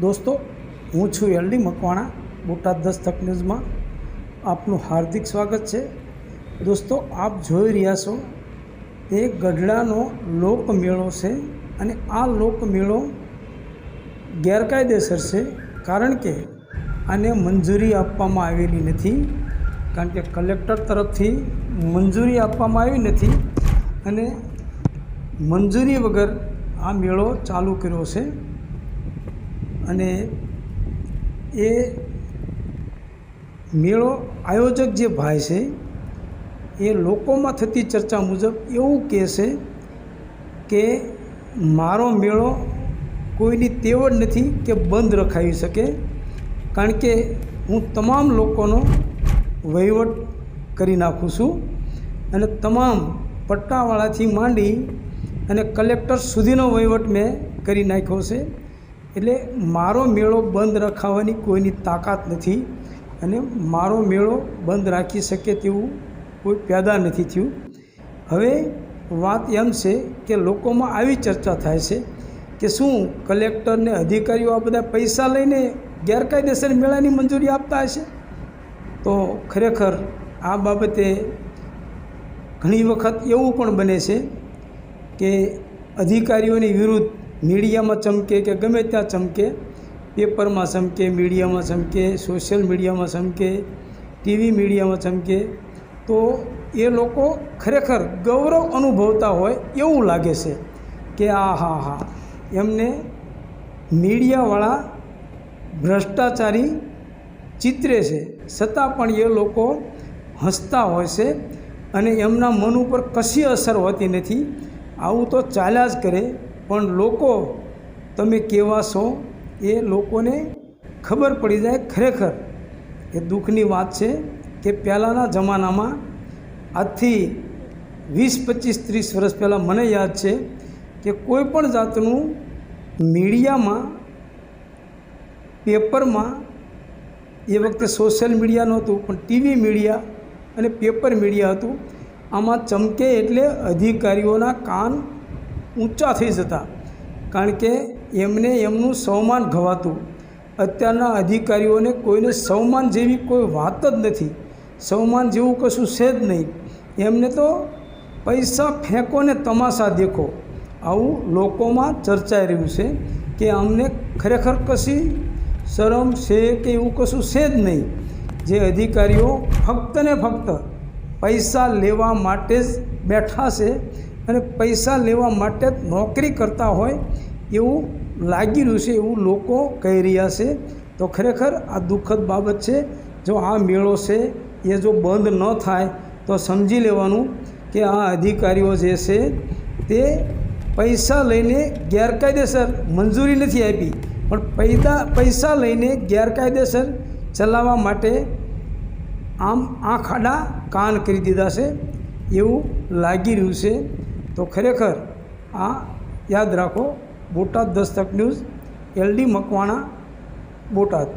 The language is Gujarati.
દોસ્તો, હું છું એલડી મકવાણા, બોટાદ દસ્તક ન્યૂઝમાં આપનું હાર્દિક સ્વાગત છે. દોસ્તો, આપ જોઈ રહ્યા છો, એ ગઢડાનો લોકમેળો છે અને આ લોકમેળો ગેરકાયદેસર છે કારણ કે આને મંજૂરી આપવામાં આવેલી નથી, કારણ કે કલેક્ટર તરફથી મંજૂરી આપવામાં આવી નથી અને મંજૂરી વગર આ મેળો ચાલુ કર્યો છે. અને એ મેળો આયોજક જે ભાઈ છે, એ લોકોમાં થતી ચર્ચા મુજબ એવું કહે છે કે મારો મેળો કોઈની તેવડ નથી કે બંધ રખાવી શકે, કારણ કે હું તમામ લોકોનો વહીવટ કરી નાખું છું અને તમામ પટ્ટાવાળાથી માંડી અને કલેક્ટર સુધીનો વહીવટ મેં કરી નાખ્યો છે. એટલે મારો મેળો બંધ રખાવવાની કોઈની તાકાત નથી અને મારો મેળો બંધ રાખી શકે તેવું કોઈ પેદા નથી થયું. હવે વાત એમ છે કે લોકોમાં આવી ચર્ચા થાય છે કે શું કલેક્ટરને અધિકારીઓ આ બધા પૈસા લઈને ગેરકાયદેસર મેળાની મંજૂરી આપતા હશે? તો ખરેખર આ બાબતે ઘણી વખત એવું પણ બને છે કે અધિકારીઓની વિરુદ્ધ મીડિયામાં ચમકે કે ગમે ત્યાં ચમકે, પેપરમાં ચમકે, મીડિયામાં ચમકે, સોશિયલ મીડિયામાં ચમકે, ટીવી મીડિયામાં ચમકે, તો એ લોકો ખરેખર ગૌરવ અનુભવતા હોય એવું લાગે છે કે આ હા હા, એમને મીડિયાવાળા ભ્રષ્ટાચારી ચિત્રે છે. છતાં પણ એ લોકો હસતા હોય છે અને એમના મન ઉપર કશી અસર હોતી નથી. આવું તો ચાલ્યા જ કરે. પણ લોકો, તમે કેવા છો એ લોકોને ખબર પડી જાય ખરેખર. એ દુઃખની વાત છે કે પહેલાંના જમાનામાં આજથી વીસ, પચીસ, ત્રીસ વર્ષ પહેલાં મને યાદ છે કે કોઈ પણ જાતનું મીડિયામાં, પેપરમાં, એ વખતે સોશિયલ મીડિયા નહોતું, પણ ટીવી મીડિયા અને પેપર મીડિયા હતું. આમાં ચમકે એટલે અધિકારીઓના કાન ઊંચા થઈ જતા. કારણ કે એમને એમનું સન્માન ઘવાતું અત્યારના અધિકારીઓને કોઈને સન્માન જેવી કોઈ વાત જ નથી. સન્માન જેવું કશું છે જ નહીં. એમને તો પૈસા ફેંકો ને તમાશા દેખો. આવું લોકોમાં ચર્ચાઈ રહ્યું છે કે અમને ખરેખર કશી શરમ છે કે એવું કશું છે જ નહીં. જે અધિકારીઓ ફક્ત ને ફક્ત પૈસા લેવા માટે જ બેઠા છે અને પૈસા લેવા માટે નોકરી કરતા હોય એવું લાગી રહ્યું છે, એવું લોકો કહી રહ્યા છે. તો ખરેખર આ દુઃખદ બાબત છે. જો આ મેળો છે, એ જો બંધ ન થાય, તો સમજી લેવાનું કે આ અધિકારીઓ જે છે, તે પૈસા લઈને ગેરકાયદેસર મંજૂરી નથી આપી. પણ પૈસા પૈસા લઈને ગેરકાયદેસર ચલાવવા માટે આમ આંખ આડા કાન કરી દીધા છે. એવું લાગી રહ્યું છે. તો ખરેખર આ યાદ રાખો Botad Dastak news L D Makwana Botad.